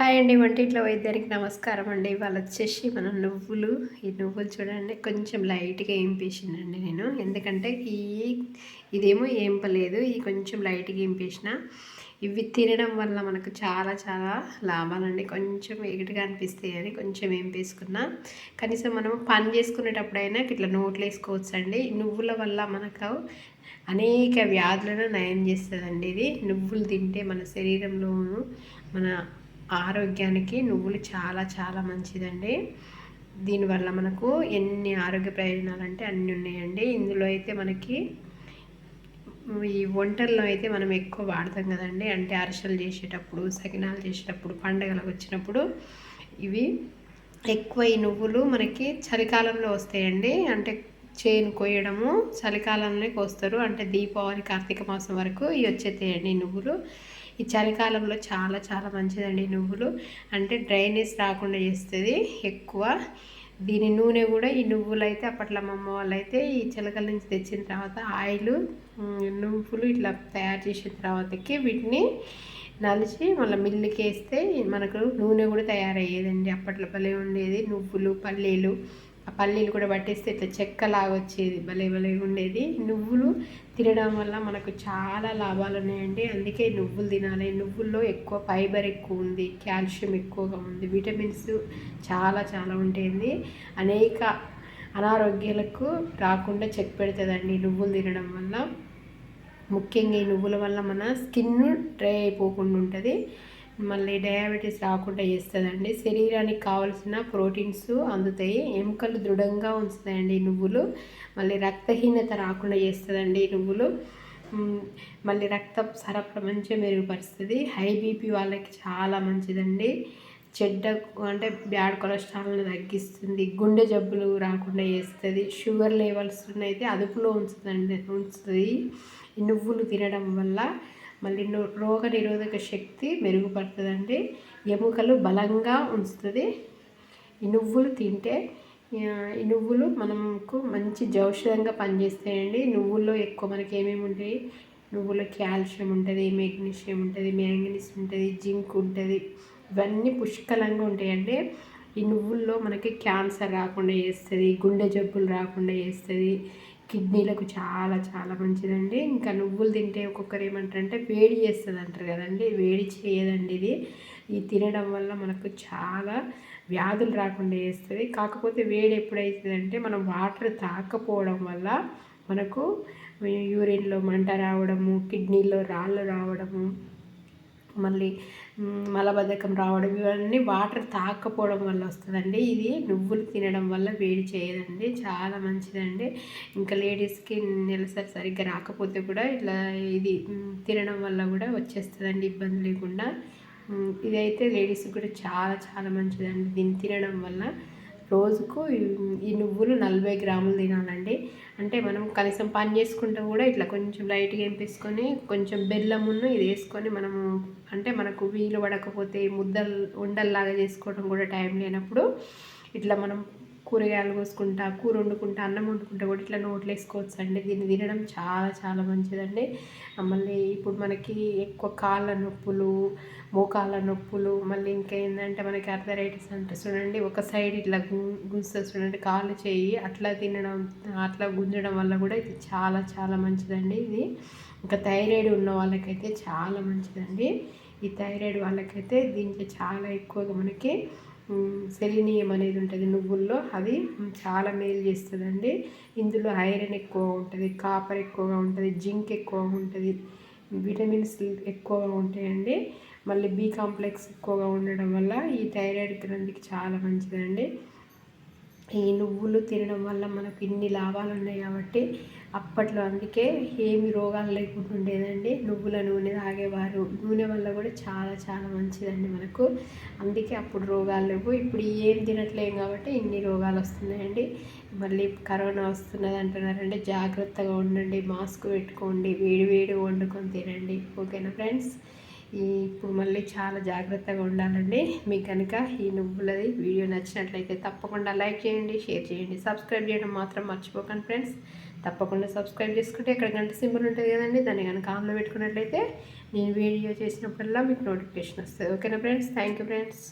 Hi అండి వంటింట్లో వైద్యానికి నమస్కారం అండి. ఇవాళ వచ్చేసి మనం నువ్వులు. ఈ నువ్వులు చూడండి కొంచెం లైట్గా ఏంపేసిందండి నేను. ఎందుకంటే ఈ ఇదేమో ఏంపలేదు ఈ కొంచెం లైట్గా ఏంపేసిన ఇవి తినడం వల్ల మనకు చాలా చాలా లాభాలండి. కొంచెం ఎగటిగా అనిపిస్తాయి అని కొంచెం ఏంపేసుకున్నా కనీసం మనం పని చేసుకునేటప్పుడైనా ఇట్లా నోట్లు వేసుకోవచ్చు అండి నువ్వుల వల్ల మనకు అనేక వ్యాధులను నయం చేస్తుందండి ఇది. నువ్వులు తింటే మన శరీరంలోనూ మన ఆరోగ్యానికి నువ్వులు చాలా చాలా మంచిదండి. దీనివల్ల మనకు ఎన్ని ఆరోగ్య ప్రయోజనాలు అంటే అన్నీ ఉన్నాయండి. ఇందులో అయితే మనకి ఈ వంటల్లో అయితే మనం ఎక్కువ వాడతాం కదండి. అంటే అరిసెలు చేసేటప్పుడు సకినాలు చేసేటప్పుడు పండగలకు వచ్చినప్పుడు ఇవి ఎక్కువ ఈ నువ్వులు మనకి చలికాలంలో వస్తాయండి. అంటే చేను కోయడము చలికాలంలో కోస్తారు. అంటే దీపావళి కార్తీక మాసం వరకు ఇవి వచ్చేతాయండి నువ్వులు. ఈ చలికాలంలో చాలా చాలా మంచిదండి నువ్వులు. అంటే డ్రైనేజ్ రాకుండా చేస్తుంది ఎక్కువ. దీని నూనె కూడా ఈ నువ్వులు అయితే అప్పట్లో అమ్మమ్మ వాళ్ళు అయితే ఈ చిలకల నుంచి తెచ్చిన తర్వాత ఆయిల్ నువ్వులు ఇట్లా తయారు చేసిన తర్వాతకి వీటిని నలిచి మళ్ళీ మిల్లుకి వేస్తే మనకు నూనె కూడా తయారయ్యేదండి. అప్పట్లో భలే ఉండేది. నువ్వులు పల్లీలు పల్లీలు కూడా పట్టేస్తే ఇట్లా చెక్కలాగా వచ్చేది భలే భలే ఉండేది. నువ్వులు తినడం వల్ల మనకు చాలా లాభాలు ఉన్నాయండి. అందుకే నువ్వులు తినాలి. నువ్వుల్లో ఎక్కువ ఫైబర్ ఎక్కువ ఉంది కాల్షియం ఎక్కువగా ఉంది విటమిన్స్ చాలా చాలా ఉంటుంది అనేక అనారోగ్యాలకు రాకుండా చెక్ పెడుతుందండి నువ్వులు తినడం వల్ల. ముఖ్యంగా ఈ నువ్వుల వల్ల మన స్కిన్ డ్రై అయిపోకుండా ఉంటుంది. మళ్ళీ డయాబెటీస్ రాకుండా చేస్తుందండి. శరీరానికి కావాల్సిన ప్రోటీన్స్ అందుతాయి. ఎముకలు దృఢంగా ఉంచుతాయండి నువ్వులు. మళ్ళీ రక్తహీనత రాకుండా చేస్తుందండి నువ్వులు. మళ్ళీ రక్త సరఫరా మంచిగా మెరుగుపరుస్తుంది. హై బీపీ వాళ్ళకి చాలా మంచిదండి. చెడ్డ అంటే బ్యాడ్ కొలెస్ట్రాల్ని తగ్గిస్తుంది. గుండె జబ్బులు రాకుండా చేస్తుంది. షుగర్ లెవెల్స్ అయితే అదుపులో ఉంచుతుంది ఉంచుతుంది నువ్వులు తినడం వల్ల మళ్ళీ రోగ నిరోధక శక్తి మెరుగుపడుతుందండి. ఎముకలు బలంగా ఉంచుతుంది. ఈ నువ్వులు తింటే ఈ నువ్వులు మనకు మంచి జౌషధంగా పనిచేస్తాయండి. నువ్వుల్లో ఎక్కువ మనకి ఏమేమి ఉంటాయి? నువ్వులో కాల్షియం ఉంటుంది మెగ్నీషియం ఉంటుంది మ్యాంగనీస్ ఉంటుంది జింక్ ఉంటుంది. ఇవన్నీ పుష్కలంగా ఉంటాయండి. ఈ నువ్వుల్లో మనకి క్యాన్సర్ రాకుండా చేస్తుంది గుండె జబ్బులు రాకుండా చేస్తుంది. కిడ్నీలకు చాలా చాలా మంచిదండి. ఇంకా నువ్వులు తింటే ఒక్కొక్కరు ఏమంటారంటే వేడి చేస్తుంది అంటారు కదండి. వేడి చేయదండి ఇది. ఇది తినడం వల్ల మనకు చాలా వ్యాధులు రాకుండా చేస్తుంది. కాకపోతే వేడి ఎప్పుడైతుందంటే మనం వాటర్ తాకపోవడం వల్ల మనకు యూరిన్లో మంట రావడము కిడ్నీలో రాళ్ళు రావడము మళ్ళీ మలబద్ధకం రావడం ఇవన్నీ వాటర్ తాకపోవడం వల్ల వస్తుందండి. ఇది నువ్వులు తినడం వల్ల వేడి చేయదండి. చాలా మంచిదండి. ఇంకా లేడీస్కి నెలసరి సరిగ్గా రాకపోతే కూడా ఇట్లా ఇది తినడం వల్ల కూడా వచ్చేస్తుందండి ఇబ్బంది లేకుండా. ఇదైతే లేడీస్కి కూడా చాలా చాలా మంచిదండి. దీన్ని తినడం వల్ల. రోజుకు ఈ నువ్వులు నలభై గ్రాములు తినాలండి. అంటే మనం కనీసం పని చేసుకుంటూ కూడా ఇట్లా కొంచెం లైట్గా వేపేసుకొని కొంచెం బెల్లమును ఇది వేసుకొని మనము అంటే మనకు వీలు పడకపోతే ముద్దలు ఉండల్లాగా చేసుకోవడం కూడా టైం లేనప్పుడు ఇట్లా మనం కూరగాయలు కోసుకుంటా కూర వండుకుంటా అన్నం వండుకుంటా కూడా ఇట్లా నోట్లు వేసుకోవచ్చు అండి దీన్ని తినడం చాలా చాలా మంచిదండి. మళ్ళీ ఇప్పుడు మనకి ఎక్కువ కాళ్ళ నొప్పులు మోకాళ్ళ నొప్పులు మళ్ళీ ఇంకా ఏంటంటే మనకి అర్థరైటిస్ అంటే చూడండి ఒక సైడ్ ఇట్లా గుంజుతుంది చూడండి కాళ్ళు చేయి అట్లా తినడం అట్లా గుంజడం వల్ల కూడా ఇది చాలా చాలా మంచిదండి ఇది. ఇంకా థైరాయిడ్ ఉన్న వాళ్ళకైతే చాలా మంచిదండి. ఈ థైరాయిడ్ వాళ్ళకైతే దీంట్లో చాలా ఎక్కువగా మనకి సెలినియం అనేది ఉంటుంది నువ్వుల్లో అది చాలా మేలు చేస్తుందండి. ఇందులో ఐరన్ ఎక్కువ ఉంటుంది కాపర్ ఎక్కువగా ఉంటుంది జింక్ ఎక్కువగా ఉంటుంది విటమిన్స్ ఎక్కువగా ఉంటాయండి. మళ్ళీ బి కాంప్లెక్స్ ఎక్కువగా ఉండడం వల్ల ఈ థైరాయిడ్ గ్రంథికి చాలా మంచిదండి. ఈ నువ్వులు తినడం వల్ల మనకు ఇన్ని లాభాలు ఉన్నాయి కాబట్టి అప్పట్లో అందుకే ఏమి రోగాలు లేకుండా ఉండేదండి. నువ్వుల నూనె తాగేవారు. నూనె వల్ల కూడా చాలా చాలా మంచిదండి మనకు. అందుకే అప్పుడు రోగాలు లేవు. ఇప్పుడు ఏం తినట్లేం కాబట్టి ఇన్ని రోగాలు వస్తున్నాయండి. మళ్ళీ కరోనా వస్తున్నది అంటున్నారండి. జాగ్రత్తగా ఉండండి. మాస్క్ పెట్టుకోండి. వేడి వేడి వండుకొని తినండి. ఓకేనా ఫ్రెండ్స్? ఇప్పుడు మళ్ళీ చాలా జాగ్రత్తగా ఉండాలండి. మీకు కనుక ఈ నువ్వులది వీడియో నచ్చినట్లయితే తప్పకుండా లైక్ చేయండి షేర్ చేయండి. సబ్స్క్రైబ్ చేయడం మాత్రం మర్చిపోకండి ఫ్రెండ్స్. తప్పకుండా సబ్స్క్రైబ్ చేసుకుంటే ఇక్కడ గంట సింబల్ ఉంటుంది కదండి దాన్ని కనుక ఆన్లో పెట్టుకున్నట్లయితే నేను వీడియో చేసినప్పుడల్లా మీకు నోటిఫికేషన్ వస్తుంది. ఓకేనా ఫ్రెండ్స్ థ్యాంక్ యూ ఫ్రెండ్స్